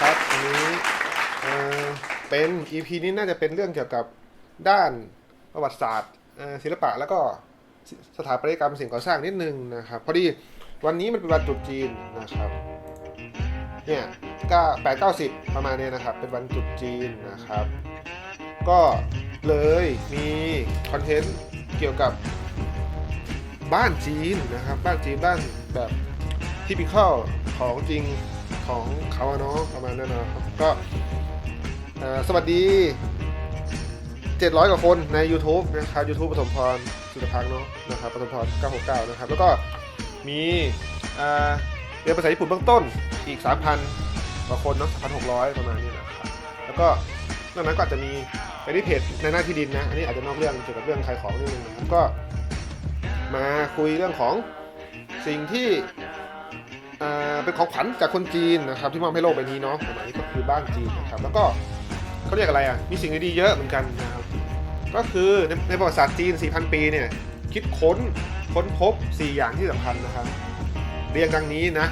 ครับอันนี้เอ่อเป็น EP นี้น่าจะเป็นเรื่องเกี่ยวกับด้านประวัติศาสตร์เอ่อศิลปะแล้วก็สถาปัตยกรรมสิ่งก่อสร้างนิดนึงนะครับ พอดีวันนี้มันเป็นวันตรุษจีนนะครับเนี่ยก็แปดเก้าสิบประมาณเนี้ยนะครับ เป็นวันตรุษจีนนะครับ ก็เลยมีคอนเทนต์เกี่ยวกับบ้านจีนนะครับ บ้านจีนบ้านแบบที่พิเข้าของจริง ของเขาอะเนาะประมาณนั้นนะครับก็สวัสดี 700 กว่าคนใน YouTube นะครับ YouTube ปฐมพรสุรพังษ์เนาะนะครับปฐมพร969 นะครับ แล้วก็มีเรียนภาษาญี่ปุ่นเบื้องต้นอีก 3,000 กว่าคนเนาะ3,600 ประมาณนี้นะครับ แล้วก็นอกนั้นก็อาจจะมีไปที่เพจในหน้าที่ดินนะ อันนี้อาจจะนอกเรื่องเกี่ยวกับเรื่องขายของนิดนึงนะก็มาคุยเรื่องของสิ่งที่ เป็นของขวัญจากคนจีนนะครับที่มอบให้โลกใบนี้เนาะประมาณนี้ก็คือบ้านจีนนะครับแล้วก็เขาเรียกอะไรอะมีสิ่งดีๆเยอะเหมือนกันนะครับก็คือในในประวัติศาสตร์จีน 4,000 ปีเนี่ยคิดค้นค้นพบ 4 อย่างที่สำคัญนะครับเรียงดังนี้นะ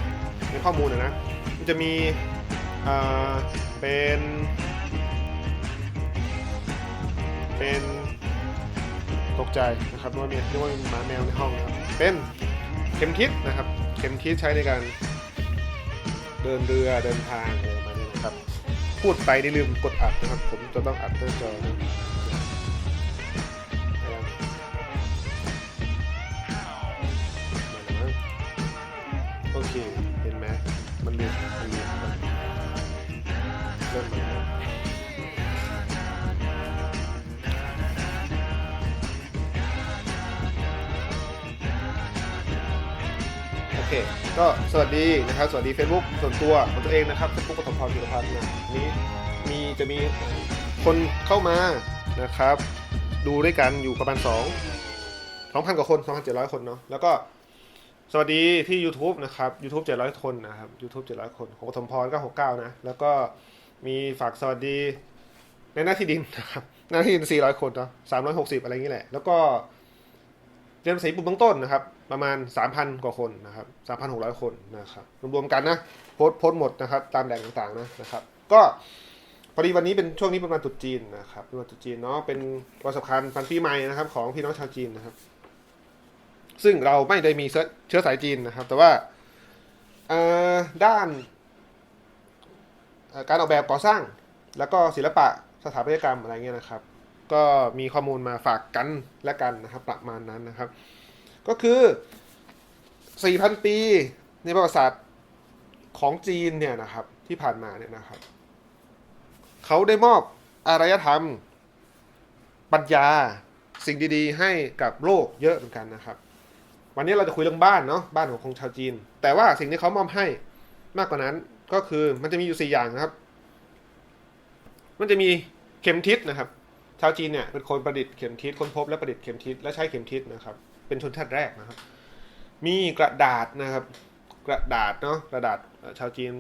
ในข้อมูลนะนะมันจะมีเป็นเป็นตกใจนะครับว่ามีนึกว่าหมาแมวในห้องนะครับเป็นเข็มทิศนะครับ ข็มทิศใช้ในการเดินเรือเดินทางอะไรประมาณนี้นะครับ พูดไปนี่ลืมกดอัดนะครับ ผมจะต้องอัดหน้าจอนะ ก็สวัสดีนะครับ สวัสดี Facebook ส่วนตัวของตัวเองนะครับเฟซบุ๊กปฐมพรพิรพัฒน์นะนี้มีจะมีคนเข้ามานะครับ ดูด้วยกันอยู่ประมาณ2 2,000 กว่าคน 2,700 คนเนาะแล้วก็สวัสดีที่ YouTube นะครับ YouTube 700 คนนะครับ YouTube 700 คนของปฐมพร969 นะ แล้วก็มีฝากสวัสดีในหน้าที่ดินนะครับ หน้าที่ดิน400 คนเนาะ360 อะไรอย่างนี้แหละ แล้วก็ เรียนภาษาญี่ปุ่นเบื้องต้นนะครับ ประมาณ 3,000 กว่าคนนะครับ 3,600 คนนะครับ รวมๆกันนะโพสต์โพสหมดนะครับ ตามแหล่งต่างๆนะนะครับ ก็พอดีวันนี้เป็นช่วงนี้เป็นวันตรุษจีนนะครับเป็นวันตรุษจีนเนาะเป็นวันสำคัญวันปีใหม่นะครับ ของพี่น้องชาวจีนนะครับ ซึ่งเราไม่ได้มีเชื้อสายจีนนะครับ แต่ว่าด้าน การออกแบบก่อสร้างแล้วก็ศิลปะสถาปัตยกรรมอะไรเงี้ยนะครับ ก็มีข้อมูลมาฝากกันและกันนะครับประมาณนั้นนะครับ ก็คือ 4,000 ปีในประวัติศาสตร์ของจีนเนี่ยนะครับที่ผ่านมาเนี่ยนะครับ เขาได้มอบอารยธรรม ปัญญาสิ่งดีๆ ให้กับโลกเยอะเหมือนกันนะครับ วันนี้เราจะคุยเรื่องบ้านเนาะบ้านของคนชาวจีน แต่ว่าสิ่งที่เขามอบให้มากกว่านั้นก็คือมันจะมีอยู่ 4 อย่างนะครับ มันจะมีเข็มทิศนะครับ ชาวจีนเนี่ยเป็นคนประดิษฐ์เข็มทิศค้นพบและประดิษฐ์เข็มทิศและใช้เข็มทิศนะครับ เป็นชนชาติแรกนะครับ มีกระดาษนะครับ กระดาษเนาะกระดาษชาวจีน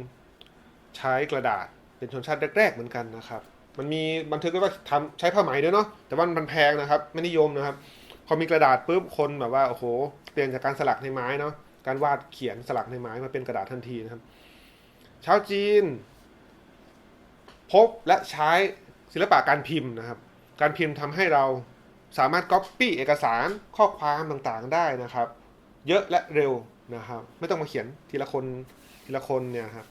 ใช้กระดาษเป็นชนชาติแรกๆเหมือนกันนะครับ มันมีบันทึกไว้ว่าทำใช้ผ้าไหมด้วยเนาะแต่ว่ามันแพงนะครับ ไม่นิยมนะครับพอมีกระดาษปุ๊บคนแบบว่าโอ้โหเปลี่ยนจากการสลักในไม้เนาะการวาดเขียนสลักในไม้มาเป็นกระดาษทันทีนะครับชาวจีน พบและใช้ศิลปะการพิมพ์นะครับ การพิมพ์ทำให้เราสามารถก๊อปปี้เอกสารข้อความต่างๆได้นะครับ เยอะและเร็วนะครับ ไม่ต้องมาเขียนทีละคนทีละคนเนี่ยครับ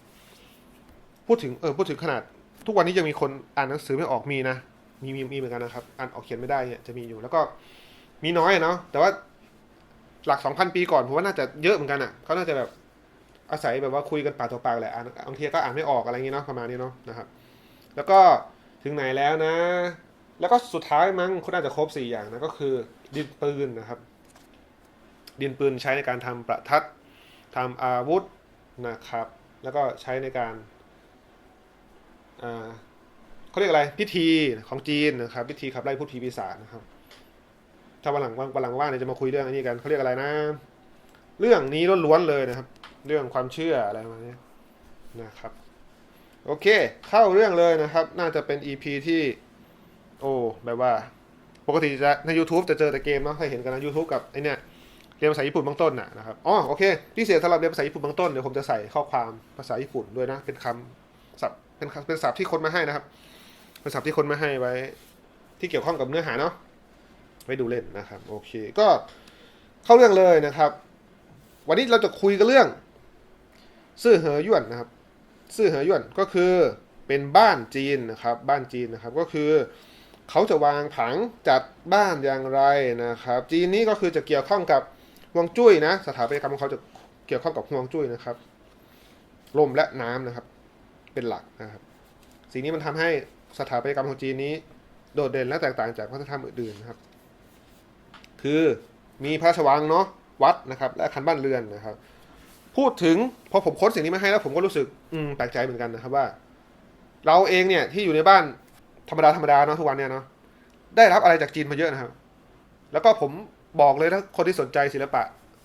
พูดถึงเออพูดถึงขนาด ทุกวันนี้ยังมีคนอ่านหนังสือไม่ออกมีนะมีมีมีเหมือนกันนะครับอ่านออกเขียนไม่ได้เนี่ยจะมีอยู่ แล้วก็มีน้อยเนาะแต่ว่าหลักสองพันปีก่อนผมว่าน่าจะเยอะเหมือนกันอะเขาน่าจะแบบอาศัยแบบว่าคุยกันปากต่อปากแหละอ่านบางทีก็อ่านไม่ออกอะไรอย่างงี้เนาะประมาณนี้เนาะนะครับ แล้วก็ถึงไหนแล้วนะ แล้วก็สุดท้ายมั้งคุณอาจจะครบสี่อย่างนะก็คือ ดินปืนนะครับ ดินปืนใช้ในการทำประทัดทำอาวุธนะครับ แล้วก็ใช้ในการอ่าเขาเรียกอะไรพิธีของจีนนะครับ พิธีขับไล่พูดผีปีศาจนะครับ ถ้าวันหลังวันหลังว่างเนี่ยจะมาคุยเรื่องอันนี้กันเขาเรียกอะไรนะ เรื่องนี้ล้วนๆเลยนะครับ เรื่องความเชื่ออะไรมาณนี้นะครับ โอเค เข้าเรื่องเลยนะครับ น่าจะเป็น EP ที่ โอ้แบบว่า ปกติจะใน YouTube จะเจอแต่เกมเนาะเคยเห็นกันนะ YouTube กับไอเนี่ยเรียนภาษาญี่ปุ่นเบื้องต้นน่ะนะครับอ๋อโอเคพิเศษสำหรับเรียนภาษาญี่ปุ่นเบื้องต้นเดี๋ยวผมจะใส่ข้อความภาษาญี่ปุ่นด้วยนะ เป็นคำศัพท์เป็นเป็นศัพท์ที่คนมาให้นะครับ เป็นศัพท์ที่คนมาให้ไว้ ที่เกี่ยวข้องกับเนื้อหาเนาะไว้ดูเล่นนะครับ โอเค ก็เข้าเรื่องเลยนะครับ วันนี้เราจะคุยกันเรื่อง ซื่อเหอยวนนะครับ ซื่อเหอยวนก็คือเป็นบ้านจีนนะครับ บ้านจีนนะครับ ก็คือ เขาจะวางผังจัดบ้านอย่างไรนะครับ จีนนี้ก็คือจะเกี่ยวข้องกับฮวงจุ้ยนะ สถาปัตยกรรมของเขาจะเกี่ยวข้องกับฮวงจุ้ยนะครับ ลมและน้ำนะครับ เป็นหลักนะครับ สิ่งนี้มันทำให้สถาปัตยกรรมของจีนนี้ โดดเด่นและแตกต่างจากวัฒนธรรมอื่นๆนะครับ คือมีพระราชวังเนาะวัดนะครับ และคันบ้านเรือนนะครับ พูดถึงพอผมค้นสิ่งนี้มาให้แล้วผมก็รู้สึกอืมแปลกใจเหมือนกันนะครับว่า เราเองเนี่ยที่อยู่ในบ้าน ธรรมดาธรรมดาเนาะทุกวันเนี่ยเนาะได้รับอะไรจากจีนมาเยอะนะครับ แล้วก็ผมบอกเลยถ้าคนที่สนใจศิลปะ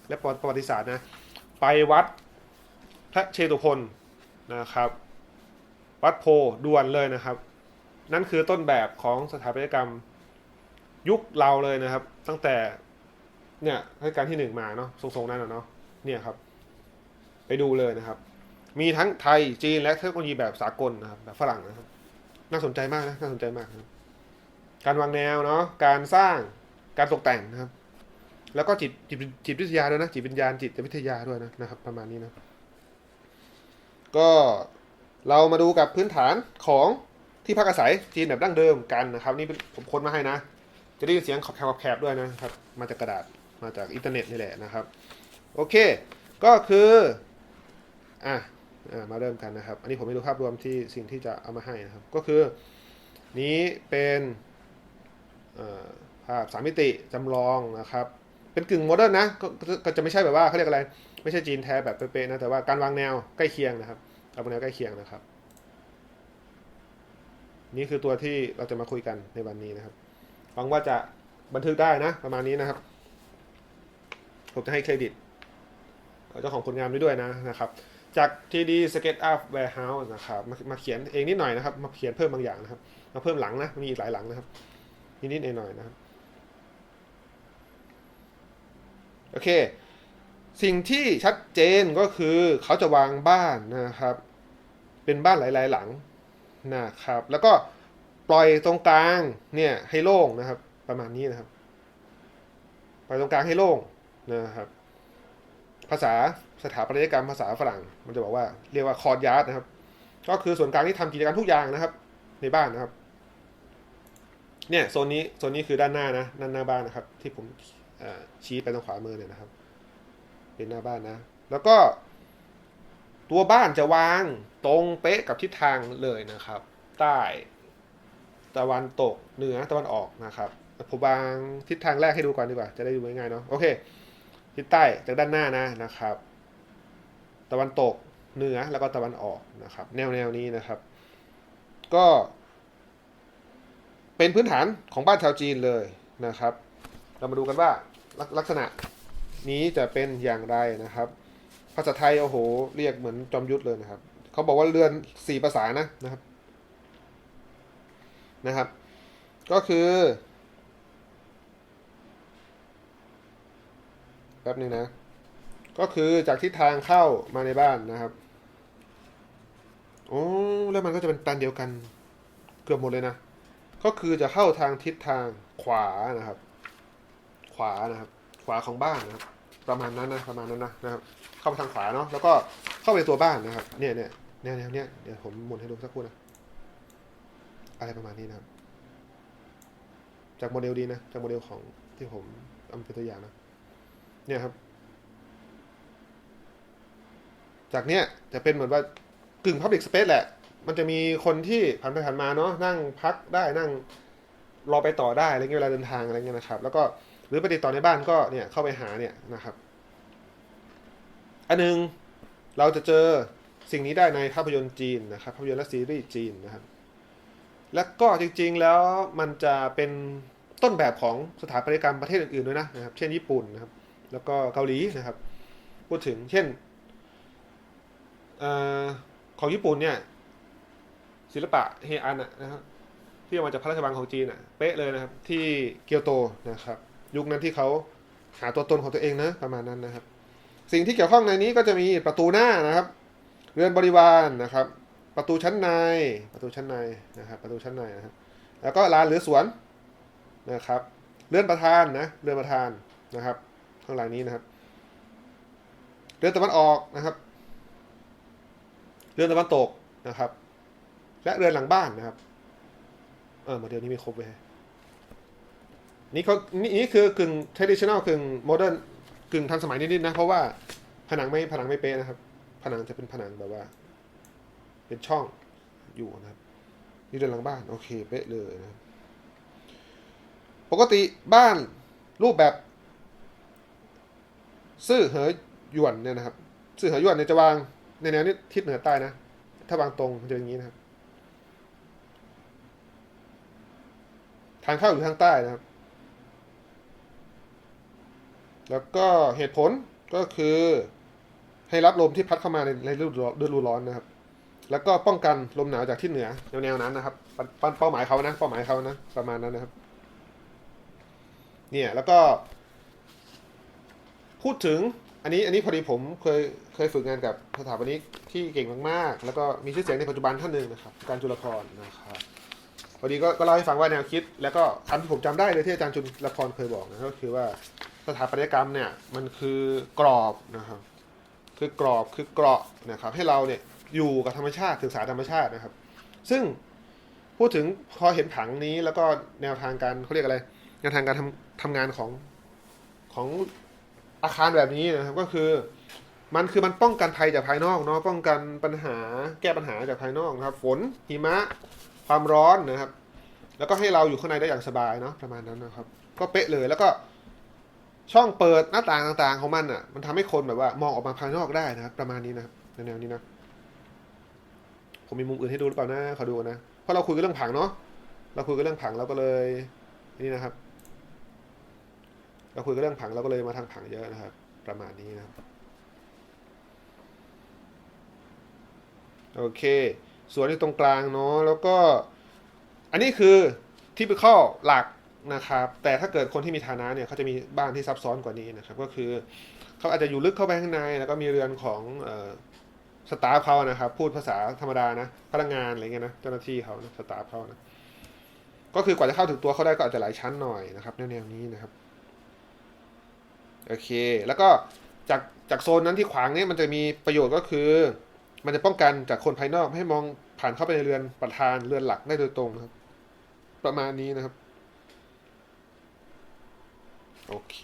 และประวัติศาสตร์นะ ไปวัดพระเชตุพนนะครับ วัดโพด่วนเลยนะครับ นั่นคือต้นแบบของสถาปัตยกรรมยุคเราเลยนะครับ ตั้งแต่เนี่ยรัชกาลที่หนึ่งมาเนาะทรงๆนั้นเนาะเนี่ยครับ ไปดูเลยนะครับ มีทั้งไทยจีนและเทคโนโลยีแบบสากลนะครับแบบฝรั่งนะครับ น่าสนใจมากนะน่าสนใจมากครับการวางแนวเนาะการสร้างการตกแต่งนะครับ แล้วก็จิตจิตจิตวิทยาด้วยนะจิตวิญญาณจิตวิทยาด้วยนะนะครับ ประมาณนี้นะ ก็เรามาดูกับพื้นฐานของที่พักอาศัยจีนแบบดั้งเดิมกันนะครับ นี่ผมค้นมาให้นะ จะได้ยินเสียงขอบแคบขอบแคบด้วยนะครับ มาจากกระดาษมาจากอินเทอร์เน็ตนี่แหละนะครับ โอเค ก็คืออะ มาเริ่มกันนะครับ อันนี้ผมไม่ดูภาพรวมที่สิ่งที่จะเอามาให้นะครับ ก็คือ นี้เป็นภาพสามมิติจำลองนะครับ เป็นกึ่งโมเดิร์นนะก็ก็ก็จะไม่ใช่แบบว่าเขาเรียกอะไร ไม่ใช่จีนแท้แบบเป๊ะๆนะ แต่ว่าการวางแนวใกล้เคียงนะครับการวางแนวใกล้เคียงนะครับ นี่คือตัวที่เราจะมาคุยกันในวันนี้นะครับ หวังว่าจะบันทึกได้นะ ประมาณนี้นะครับ ผมจะให้เครดิตเจ้าของผลงานด้วยด้วยนะนะครับ จาก TD SketchUp Warehouse นะครับมามาเขียนเองนิดหน่อยนะครับ มาเขียนเพิ่มบางอย่างนะครับ มาเพิ่มหลังนะ มีอีกหลายหลังนะครับ นิดๆหน่อยๆนะครับ โอเค สิ่งที่ชัดเจนก็คือเขาจะวางบ้านนะครับ เป็นบ้านหลาย ๆ หลังนะครับ แล้วก็ปล่อยตรงกลางเนี่ยให้โล่งนะครับ ประมาณนี้นะครับ ปล่อยตรงกลางให้โล่งนะครับ ภาษาสถาปัตยกรรมภาษาฝรั่ง มันจะบอกว่าเรียกว่าคอร์ดยาร์ดนะครับ ก็คือส่วนกลางที่ทำกิจกรรมทุกอย่างนะครับ ในบ้านนะครับ เนี่ยโซนนี้โซนนี้คือด้านหน้านะด้านหน้าบ้านนะครับ ที่ผมชี้ไปตรงขวามือเนี่ยนะครับ เป็นหน้าบ้านนะ แล้วก็ ตัวบ้านจะวางตรงเป๊ะกับทิศทางเลยนะครับ ใต้ตะวันตกเหนือตะวันออกนะครับผมวางทิศทางแรกให้ดูก่อนดีกว่า จะได้ดูง่ายๆเนาะโอเค ทิศใต้จากด้านหน้านะนะครับ ตะวันตกเหนือแล้วก็ตะวันออกนะครับ แนวแนวนี้นะครับ ก็ เป็นพื้นฐานของบ้านชาวจีนเลยนะครับ เรามาดูกันว่าลักลักษณะนี้จะเป็นอย่างไรนะครับ ภาษาไทยโอ้โห เรียกเหมือนจอมยุทธเลยนะครับเขาบอกว่าเรือนสี่ภาษานะนะครับนะครับ ก็คือ ป๊บนึงนะ ก็คือจากทิศทางเข้ามาในบ้านนะครับ โอ้แล้วมันก็จะเป็นตันเดียวกันเกือบหมดเลยนะ ก็คือจะเข้าทางทิศทางขวานะครับ ขวานะครับ ขวาของบ้านนะครับ ประมาณนั้นนะประมาณนั้นนะนะครับ เข้าไปทางขวาเนาะแล้วก็เข้าไปในตัวบ้านนะครับ เนี่ยเนี่ยแนวแนวเนี้ยเดี๋ยวผมหมุนให้ดูสักครู่นะอะไรประมาณนี้นะครับ จากโมเดลดีนะ จากโมเดลของที่ผมเอาเป็นตัวอย่างนะ เนี่ยครับ จากเนี้ยจะเป็นเหมือนว่ากึ่ง Public Space แหละ มันจะมีคนที่ผ่านไปผ่านมาเนาะนั่งพักได้นั่งรอไปต่อได้อะไรเงี้ยเวลาเดินทางอะไรเงี้ยนะครับ แล้วก็หรือไปติดต่อในบ้านก็เนี่ยเข้าไปหาเนี่ยนะครับ อันหนึงเราจะเจอสิ่งนี้ได้ในภาพยนตร์จีนนะครับ ภาพยนตร์และซีรีส์จีนนะครับ แล้วก็จริงๆแล้วมันจะเป็นต้นแบบของสถาปัตยกรรมประเทศอื่นๆด้วยนะนะครับ เช่นญี่ปุ่นนะครับ แล้วก็เกาหลีนะครับ พูดถึงเช่นอของญี่ปุ่นเนี่ยศิลปะเฮอันนะครับที่เอามาจากพระราชวังของจีนอะเป๊ะเลยนะครับ ที่เกียวโตนะครับ ยุคนั้นที่เขาหาตัวตนของตัวเองนะประมาณนั้นนะครับ สิ่งที่เกี่ยวข้องในนี้ก็จะมีประตูหน้านะครับ เรือนบริวารนะครับ ประตูชั้นในประตูชั้นในนะครับ ประตูชั้นในนะครับแล้วก็ลานหรือสวนนะครับเลื่อนประธานนะเลื่อนประธานนะครับ ข้างหลังนี้นะครับเลื่อนตะวันออกนะครับเลื่อนตะวันตกนะครับ และเรือนหลังบ้านนะครับเออโมเดลนี้ไม่ครบเว้ยนี่เขานี่นี่คือกึ่ง traditional กึ่ง modern กึ่งทันสมัยนิดๆนะ เพราะว่าผนังไม่ผนังไม่เป๊ะนะครับ ผนังจะเป็นผนังแบบว่า เป็นช่องอยู่นะครับ นี่เรือนหลังบ้าน โอเคเป๊ะเลยนะ ปกติบ้านรูปแบบ ซื่อเหอหยวนเนี่ยนะครับ ซื่อเหอหยวนเนี่ยจะวางในแนวนี้ทิศเหนือใต้นะ ถ้าวางตรงมันจะเป็นอย่างนี้นะครับ ทางเข้าอยู่ทางใต้นะครับ แล้วก็เหตุผลก็คือให้รับลมที่พัดเข้ามาในในฤดูร้อนนะครับ แล้วก็ป้องกันลมหนาวจากที่เหนือแนวแนวนั้นนะครับเป้าหมายเขานะเป้าหมายเขานะประมาณนั้นนะครับ เนี่ยแล้วก็ พูดถึงอันนี้อันนี้พอดีผมเคยเคยฝึกงานกับสถาปนิกที่เก่งมากๆ แล้วก็มีชื่อเสียงในปัจจุบันท่านหนึ่งนะครับ การจุลพรนะครับพอดีก็ก็เล่าให้ฟังว่าแนวคิด แล้วก็คำที่ผมจำได้เลยที่อาจารย์จุลพรเคยบอกนะก็คือว่าสถาปัตยกรรมเนี่ยมันคือกรอบนะครับ คือกรอบคือเกราะนะครับ ให้เราเนี่ยอยู่กับธรรมชาติศึกษาธรรมชาตินะครับ ซึ่งพูดถึงพอเห็นผังนี้แล้วก็แนวทางการเขาเรียกอะไรแนวทางการทำทำงานของของ อาคารแบบนี้นะครับก็คือ มันคือมันป้องกันภัยจากภายนอกเนาะป้องกันปัญหาแก้ปัญหาจากภายนอกนะครับ ฝนหิมะ ความร้อนนะครับ แล้วก็ให้เราอยู่ข้างในได้อย่างสบายเนาะประมาณนั้นนะครับ ก็เป๊ะเลยแล้วก็ช่องเปิดหน้าต่างต่างๆของมันอะ มันทำให้คนแบบว่า มองออกมาภายนอกได้นะครับ ประมาณนี้นะครับในแนวนี้นะผมมีมุมอื่นให้ดูหรือเปล่านะขอดูนะเพราะเราคุยกันเรื่องผังเนาะเราคุยกันเรื่องผังเราก็เลยนี่นะครับ เราคุยกันเรื่องผังเราก็เลยมาทางผังเยอะนะครับ ประมาณนี้นะครับโอเค ส่วนที่ตรงกลางเนาะแล้วก็ อันนี้คือที่เป็นข้อหลักนะครับ แต่ถ้าเกิดคนที่มีฐานะเนี่ยเขาจะมีบ้านที่ซับซ้อนกว่านี้นะครับ ก็คือเขาอาจจะอยู่ลึกเข้าไปข้างใน แล้วก็มีเรือนของออสตาฟเขานะครับ พูดภาษาธรรมดานะพนักงานอะไรเงี้ยนะเจ้าหน้าที่เขานะสตาฟเขานะก็คือกว่าจะเข้าถึงตัวเขาได้ก็อาจจะหลายชั้นหน่อยนะครับแนวๆนี้นะครับ โอเค แล้วก็จากจากโซนนั้นที่ขวางเนี่ยมันจะมีประโยชน์ก็คือ มันจะป้องกันจากคนภายนอกให้มองผ่านเข้าไปในเรือนประธานเรือนหลักได้โดยตรงครับ ประมาณนี้นะครับ โอเค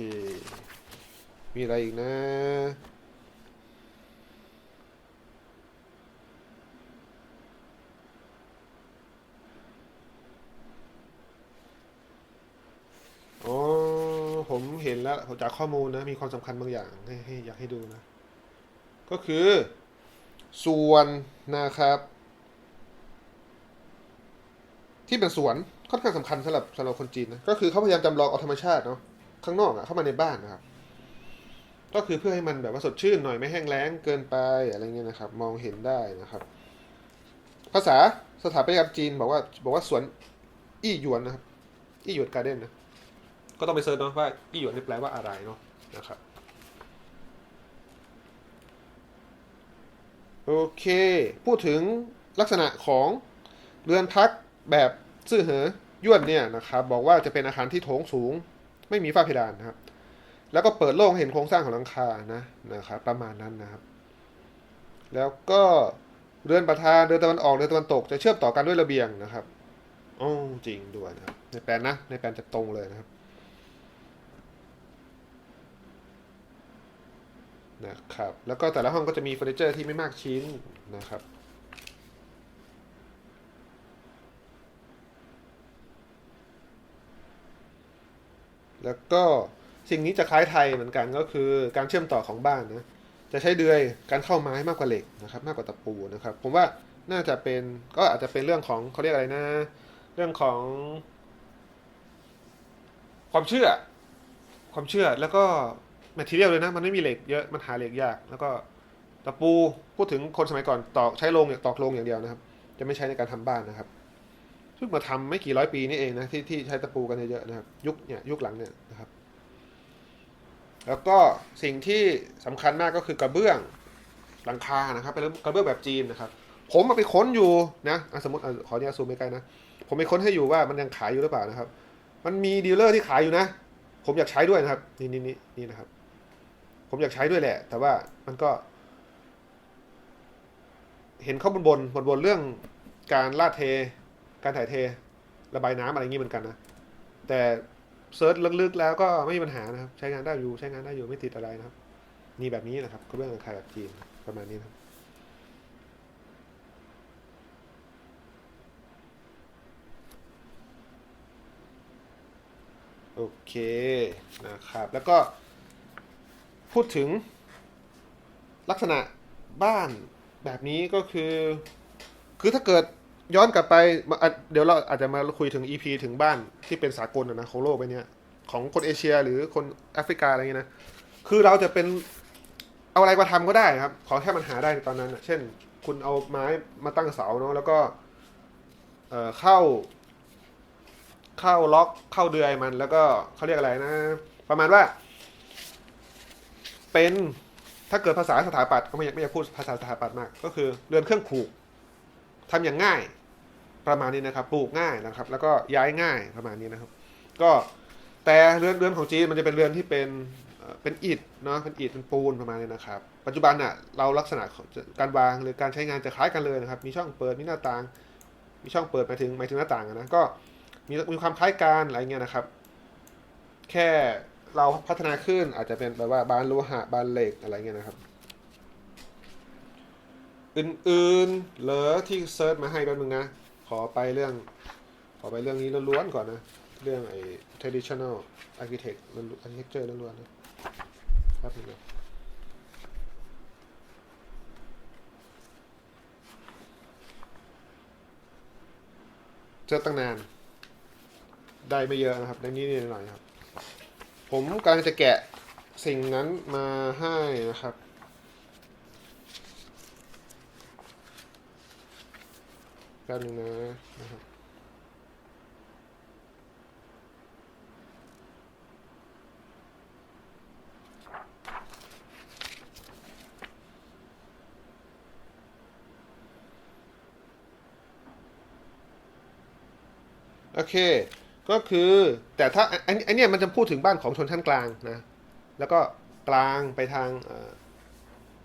มีอะไรอีกนะ อ๋อผมเห็นแล้วจากข้อมูลนะ มีความสำคัญบางอย่างให้ให้อยากให้ดูนะ ก็คือ ส่วนนะครับ ที่เป็นสวนค่อนข้างสำคัญสำหรับสำหรับคนจีนนะก็คือเขาพยายามจำลองเอาธรรมชาติเนาะข้างนอกอะเข้ามาในบ้านนะครับ ก็คือเพื่อให้มันแบบว่าสดชื่นหน่อยไม่แห้งแล้งเกินไปอะไรเงี้ยนะครับ มองเห็นได้นะครับ ภาษาสถาปัตยกรรมจีนบอกว่าบอกว่าสวนอี้หยวนนะครับอี้หยวนการ์เด้นนะ ก็ต้องไปเซิร์ชเนาะว่าอี้หยวนนี่แปลว่าอะไรเนาะนะครับโอเค พูดถึงลักษณะของเรือนพักแบบซื่อเหอย่วนเนี่ยนะครับบอกว่าจะเป็นอาคารที่โถงสูง ไม่มีฝ้าเพดานนะครับ แล้วก็เปิดโล่งเห็นโครงสร้างของหลังคานะนะครับประมาณนั้นนะครับ แล้วก็เรือนประธานเรือนตะวันออกเรือนตะวันตกจะเชื่อมต่อกันด้วยระเบียงนะครับอ๋อจริงด้วยนะในแปลนนะในแปลนจะตรงเลยนะครับ นะครับแล้วก็แต่ละห้องก็จะมีเฟอร์นิเจอร์ที่ไม่มากชิ้นนะครับแล้วก็สิ่งนี้จะคล้ายไทยเหมือนกันก็คือการเชื่อมต่อของบ้านนะจะใช้เดือยการเข้าไม้มากกว่าเหล็กนะครับ มากกว่าตะปูนะครับ ผมว่าน่าจะเป็นก็อาจจะเป็นเรื่องของเขาเรียกอะไรนะ เรื่องของ ความเชื่อ ความเชื่อแล้วก็ แมทเทียลเลยนะ มันไม่มีเหล็กเยอะมันหาเหล็กยาก แล้วก็ตะปูพูดถึงคนสมัยก่อนตอกใช้โลงเนี่ยตอกโลงอย่างเดียวนะครับ จะไม่ใช้ในการทำบ้านนะครับเพิ่งมาทำไม่กี่ร้อยปีนี่เองนะที่ที่ใช้ตะปูกันเยอะๆนะครับ ยุคเนี่ยยุคหลังเนี่ยนะครับ แล้วก็สิ่งที่สำคัญมากก็คือกระเบื้องหลังคานะครับเป็นกระเบื้องแบบจีนนะครับ ผมมาไปค้นอยู่นะสมมติขออนุญาตซูมไปใกล้นะผมไปค้นให้อยู่ว่ามันยังขายอยู่หรือเปล่านะครับ มันมีดีลเลอร์ที่ขายอยู่นะ ผมอยากใช้ด้วยนะครับ นี่นี่นี่นี่นะครับ ผมอยากใช้ด้วยแหละ แต่ว่ามันก็ เห็นเขาบนบนบนบนเรื่องการลาดเท การถ่ายเท ระบายน้ำอะไรอย่างนี้เหมือนกันนะ แต่เซิร์ชลึกๆแล้วก็ไม่มีปัญหานะครับ ใช้งานได้อยู่ ใช้งานได้อยู่ไม่ติดอะไรนะครับ นี่แบบนี้นะครับก็เรื่องของขายแบบจีนประมาณนี้นะครับโอเคนะครับ แล้วก็ พูดถึงลักษณะบ้านแบบนี้ก็คือ คือถ้าเกิดย้อนกลับไป เดี๋ยวเราอาจจะมาคุยถึง EP ถึงบ้านที่เป็นสากลนะของโลกไปเนี้ยของคนเอเชียหรือคนแอฟริกาอะไรเงี้ยนะ คือเราจะเป็นเอาอะไรมาทำก็ได้ครับ ขอแค่มันหาได้ในตอนนั้นนะเช่น คุณเอาไม้มาตั้งเสาเนาะแล้วก็เอ่อเข้า เข้าล็อกเข้าเดือยมัน แล้วก็เขาเรียกอะไรนะ ประมาณว่า เป็นถ้าเกิดภาษาสถาปัตย์ก็ไม่อยากไม่อยากพูดภาษาสถาปัตย์มาก ก็คือเรือนเครื่องผูกทำอย่างง่ายประมาณนี้นะครับ ปลูกง่ายนะครับ แล้วก็ย้ายง่ายประมาณนี้นะครับ ก็แต่เรือนเรือนของจีนมันจะเป็นเรือนที่เป็นเป็นอิฐเนาะเป็นอิฐเป็นปูนประมาณนี้นะครับ ปัจจุบันอะเราลักษณะการวางหรือการใช้งานจะคล้ายกันเลยนะครับ มีช่องเปิดมีหน้าต่าง มีช่องเปิดหมายถึงหมายถึงหน้าต่างนะก็มีมีความคล้ายกันอะไรเงี้ยนะครับ แค่ เราพัฒนาขึ้นอาจจะเป็นแบบว่าบานโลหะบานเหล็กอะไรเงี้ยนะครับ อื่นๆเหลือที่เซิร์ชมาให้แป๊บนึงนะ ขอไปเรื่อง ขอไปเรื่องนี้ล้วนๆก่อนนะ เรื่องไอ้ traditional architect architecture ล้วนๆนะแป๊บนึงนะเจอตั้งนาน ได้ไม่เยอะนะครับ ได้นิดหน่อยครับ ผมกำลังจะแกะสิ่งนั้นมาให้นะครับ แป๊บนึงนะนะครับโอเค ก็คือ แต่ถ้าอันอันเนี้ยมันจะพูดถึงบ้านของชนชั้นกลางนะ แล้วก็กลางไปทาง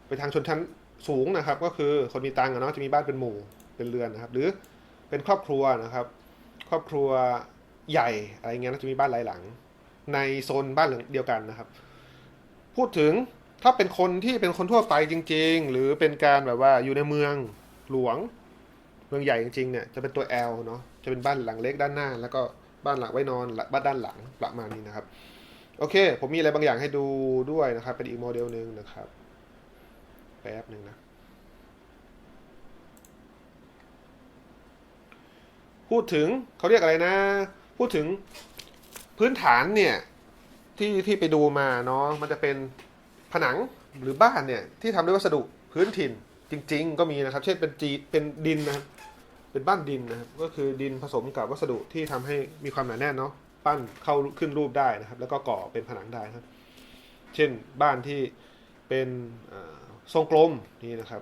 ไปทางชนชั้นสูงนะครับ ก็คือคนมีตังค์เนาะจะมีบ้านเป็นหมู่เป็นเรือนนะครับ หรือเป็นครอบครัวนะครับ ครอบครัวใหญ่อะไรเงี้ยแล้วจะมีบ้านหลายหลัง ในโซนบ้านหลังเดียวกันนะครับ พูดถึงถ้าเป็นคนที่เป็นคนทั่วไปจริง ๆ หรือเป็นการแบบว่าอยู่ในเมืองหลวง เมืองใหญ่จริงๆเนี่ยจะเป็นตัว L เนาะจะเป็นบ้านหลังเล็กด้านหน้า แล้วก็ บ้านหลังไว้นอนบ้านด้านหลังประมาณนี้นะครับ โอเค ผมมีอะไรบางอย่างให้ดูด้วยนะครับ เป็นอีกโมเดลหนึ่งนะครับแป๊บหนึ่งนะพูดถึงเขาเรียกอะไรนะ พูดถึงพื้นฐานเนี่ยที่ที่ไปดูมาเนาะมันจะเป็นผนังหรือบ้านเนี่ยที่ทำด้วยวัสดุพื้นถิ่นจริง ๆ ก็มีนะครับ เช่นเป็นจีเป็นดินนะครับ เป็นบ้านดินนะครับก็คือดินผสมกับวัสดุที่ทำให้มีความหนาแน่นเนาะปั้นเข้าขึ้นรูปได้นะครับ แล้วก็ก่อเป็นผนังได้ครับ เช่นบ้านที่เป็นทรงกลมนี่นะครับ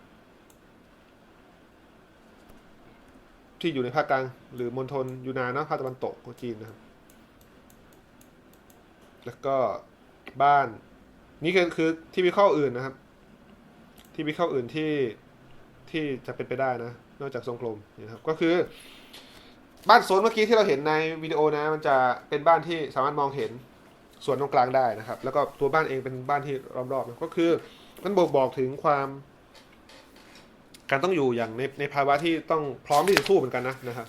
ที่อยู่ในภาคกลางหรือมณฑลยูนานเนาะภาคตะวันตกของจีนนะครับ แล้วก็บ้านนี่คือคือที่วิเคราะห์อื่นนะครับ ที่วิเคราะห์อื่นที่ที่จะเป็นไปได้นะ นอกจากทรงกลมนะครับก็คือ บ้านโซนเมื่อกี้ที่เราเห็นในวิดีโอนะ มันจะเป็นบ้านที่สามารถมองเห็นส่วนตรงกลางได้นะครับ แล้วก็ตัวบ้านเองเป็นบ้านที่รอบๆก็คือมันบอกบอกถึงความ การต้องอยู่อย่างในในภาวะที่ต้องพร้อมที่จะสู้เหมือนกันนะนะครับ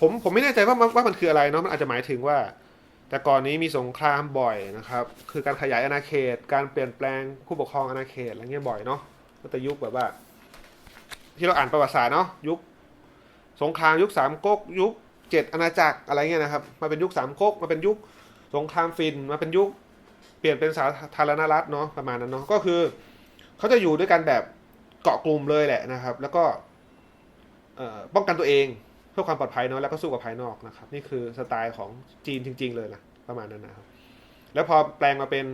ผมผมไม่แน่ใจว่าว่ามันคืออะไรเนาะมันอาจจะหมายถึงว่า แต่ก่อนนี้มีสงครามบ่อยนะครับ คือการขยายอาณาเขต การเปลี่ยนแปลงผู้ปกครองอาณาเขตอะไรเงี้ยบ่อยเนาะตั้งแต่ยุคแบบว่า ที่เราอ่านประวัติศาสตร์เนาะยุค สงครามยุคสามก๊กยุคเจ็ดอาณาจักรอะไรเงี้ยนะครับ มาเป็นยุคสามก๊กมาเป็นยุคสงครามฟินมาเป็นยุค เปลี่ยนเป็นสาธารณรัฐเนาะประมาณนั้นเนาะก็คือเขาจะอยู่ด้วยกันแบบเกาะกลุ่มเลยแหละนะครับ แล้วก็ป้องกันตัวเองเพื่อความปลอดภัยเนาะแล้วก็สู้กับภายนอกนะครับ นี่คือสไตล์ของจีนจริง ๆ เลยนะประมาณนั้นนะครับ แล้วพอแปลงมาเป็น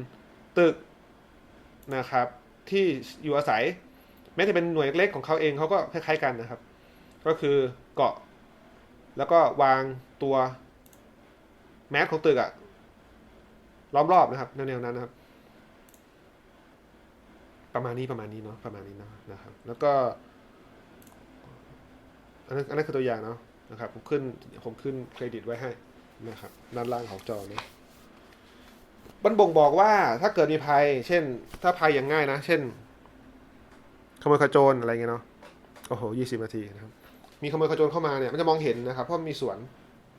ตึกนะครับที่อยู่อาศัย แม้จะเป็นหน่วยเล็กของเขาเองเขาก็คล้ายๆกันนะครับ ก็คือเกาะ แล้วก็วางตัวแมสของตึกอะล้อมรอบนะครับแนวๆนั้นนะครับ ประมาณนี้ประมาณนี้เนาะประมาณนี้เนาะนะครับ แล้วก็อันนั้นอันนั้นคือตัวอย่างเนาะนะครับ ผมขึ้นผมขึ้นเครดิตไว้ให้นะครับด้านล่างของจอเนาะมันบ่งบอกว่าถ้าเกิดมีภัย เช่น ถ้าภัยอย่างง่ายนะ เช่น ขโมยขโจรอะไรเงี้ยเนาะโอ้โหยี่สิบนาทีนะครับ มีขโมยขโจรเข้ามาเนี่ยมันจะมองเห็นนะครับเพราะมีสวน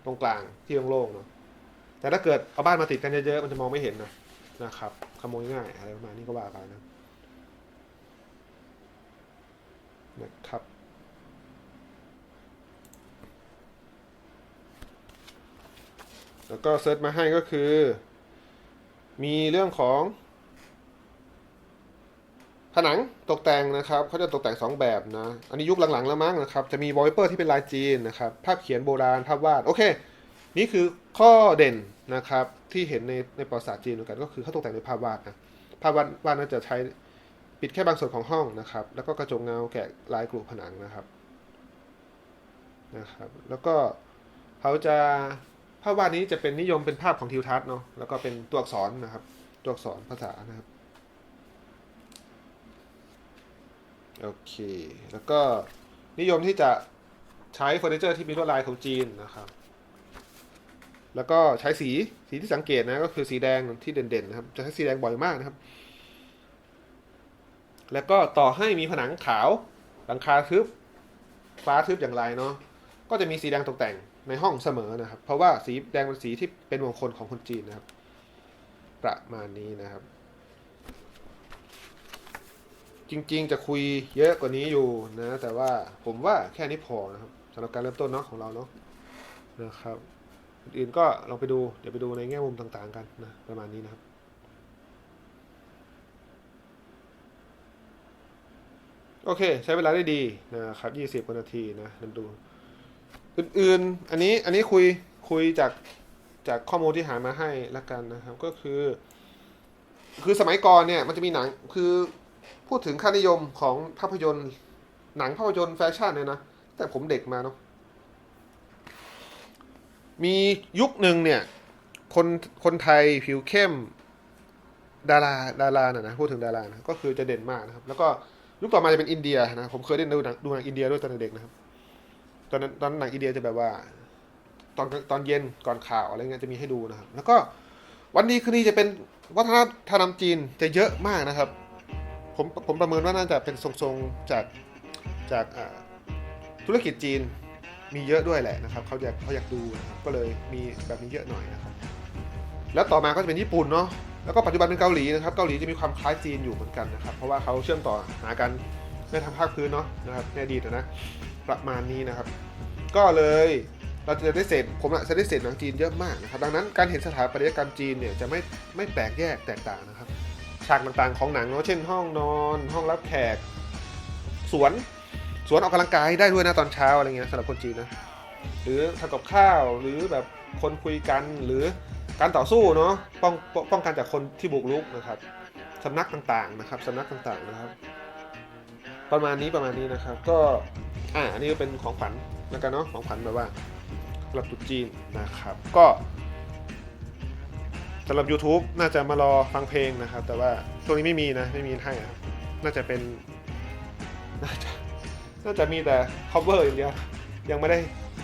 ตรงกลางที่โล่งๆเนาะแต่ถ้าเกิดเอาบ้านมาติดกันเยอะๆมันจะมองไม่เห็นนะนะครับ ขโมยง่ายอะไรประมาณนี้ก็ว่าไปนะนะครับแล้วก็เซิร์ชมาให้ก็คือ มีเรื่องของ ผนังตกแต่งนะครับเขาจะตกแต่ง 2 แบบนะ อันนี้ยุคหลังๆแล้วมั้งนะครับ จะมีวอลเปอร์ที่เป็นลายจีนนะครับ ภาพเขียนโบราณ ภาพวาด โอเค นี่คือข้อเด่นนะครับที่เห็นในในประวัติศาสตร์จีนเหมือนกันก็คือเขาตกแต่งด้วยภาพวาดนะ ภาพวาดวาดนั้นจะใช้ปิดแค่บางส่วนของห้องนะครับ แล้วก็กระจกเงาแกะลายกรุผนังนะครับนะครับ แล้วก็เขาจะภาพวาดนี้จะเป็นนิยมเป็นภาพของทิวทัศน์เนาะ แล้วก็เป็นตัวอักษรนะครับ ตัวอักษรภาษานะครับ โอเค แล้วก็นิยมที่จะใช้เฟอร์นิเจอร์ที่มีลวดลายของจีนนะครับ แล้วก็ใช้สีสีที่สังเกตนะก็คือสีแดงที่เด่นๆนะครับ จะใช้สีแดงบ่อยมากนะครับ แล้วก็ต่อให้มีผนังขาวหลังคาทึบฟ้าทึบอย่างไรเนาะก็จะมีสีแดงตกแต่งในห้องเสมอนะครับ เพราะว่าสีแดงเป็นสีที่เป็นมงคลของคนจีนนะครับ ประมาณนี้นะครับ จริง ๆ จะคุยเยอะกว่านี้อยู่นะ แต่ว่าผมว่าแค่นี้พอนะครับสำหรับการเริ่มต้นเนาะของเราเนาะนะครับอื่นก็ลองไปดูเดี๋ยวไปดูในแง่มุมต่างๆกันนะประมาณนี้นะครับโอเค ใช้เวลาได้ดีนะครับยี่สิบกว่านาทีนะลองดู อื่นๆ อันนี้อันนี้คุยคุยจากจากข้อมูลที่หามาให้ละกันนะครับ ก็คือ คือสมัยก่อนเนี่ยมันจะมีหนังคือ พูดถึงค่านิยมของภาพยนตร์หนังภาพยนตร์แฟชั่นเนี่ยนะแต่ผมเด็กมาเนาะมียุคหนึ่งเนี่ย คนคนไทยผิวเข้ม ดาราดาราน่ะนะพูดถึงดารานะก็คือจะเด่นมากนะครับ แล้วก็ยุคต่อมาจะเป็นอินเดียนะผมเคยได้ดูหนังดูหนังอินเดียด้วยตอนเด็กนะครับ ตอนนั้นตอนนั้นหนังอินเดียจะแบบว่า ตอนตอนเย็นก่อนข่าวอะไรเงี้ยจะมีให้ดูนะครับ แล้วก็วันนี้คืนนี้จะเป็นวัฒนธรรมจีนจะเยอะมากนะครับ ผมผมประเมินว่าน่าจะเป็นทรงๆจากจากธุรกิจจีนมีเยอะด้วยแหละนะครับเขาอยากเขาอยากดูนะครับก็เลยมีแบบนี้เยอะหน่อยนะครับ แล้วต่อมาก็จะเป็นญี่ปุ่นเนาะแล้วก็ปัจจุบันเป็นเกาหลีนะครับเกาหลีจะมีความคล้ายจีนอยู่เหมือนกันนะครับ เพราะว่าเขาเชื่อมต่อหากันในทางภาคพื้นเนาะนะครับในอดีตนะประมาณนี้นะครับ ก็เลยเราจะได้เสพผมจะได้เสพหนังจีนเยอะมากนะครับ ดังนั้นการเห็นสถาปัตยกรรมจีนเนี่ยจะไม่ไม่แปลกแยกแตกต่างนะครับ ฉากต่างๆของหนังเนาะเช่นห้องนอน ห้องรับแขก สวนสวนออกกำลังกายได้ด้วยนะตอนเช้าอะไรเงี้ยสำหรับคนจีนนะหรือทำกับข้าวหรือแบบคนคุยกันหรือการต่อสู้เนาะป้องป้องกันจากคนที่บุกรุกนะครับสำนักต่างๆนะครับสำนักต่างๆนะครับ ประมาณนี้ประมาณนี้นะครับ ก็อ่าอันนี้ก็เป็นของขวัญแล้วกันเนาะของขวัญแบบว่าสำหรับตุ๊จีนนะครับ ก็ สำหรับ YouTube น่าจะมารอฟังเพลงนะครับ แต่ว่าช่วงนี้ไม่มีนะ ไม่มีให้นะครับน่าจะเป็น น่าจะน่าจะมีแต่ cover อย่างเดียว ยังไม่ได้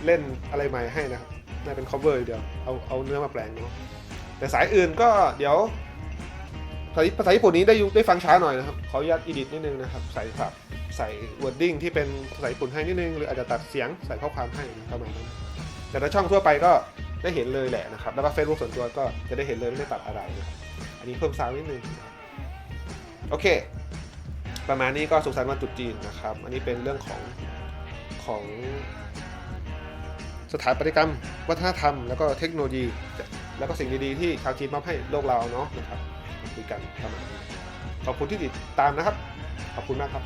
เล่นอะไรใหม่ให้นะครับน่าเป็น cover อย่างเดียวเอาเอาเนื้อมาแปลงเนาะแต่สายอื่นก็เดี๋ยวภาษาญี่ปุ่นนี้ได้ยุได้ฟังช้าหน่อยนะครับขออนุญาตอีดิทนิดนึงนะครับ ใส่สับใส่ wording ที่เป็นภาษาญี่ปุ่นให้นิดนึง หรืออาจจะตัดเสียงใส่ข้อความให้ประมาณนั้นแต่ถ้าช่องทั่วไปก็ ได้เห็นเลยแหละนะครับ แล้วก็ Facebook ส่วนตัวก็จะได้เห็นเลยไม่ได้ตัดอะไรนะครับอันนี้เพิ่มซาวนิดนึงโอเค ประมาณนี้ก็สุขสันต์วันตรุษจีนนะครับ อันนี้เป็นเรื่องของของสถาปัตยกรรม วัฒนธรรม แล้วก็เทคโนโลยี แล้วก็สิ่งดีๆที่ชาวจีนมอบให้โลกเราเนาะนะครับคุยกันประมาณนี้ขอบคุณที่ติดตามนะครับ ขอบคุณมากครับ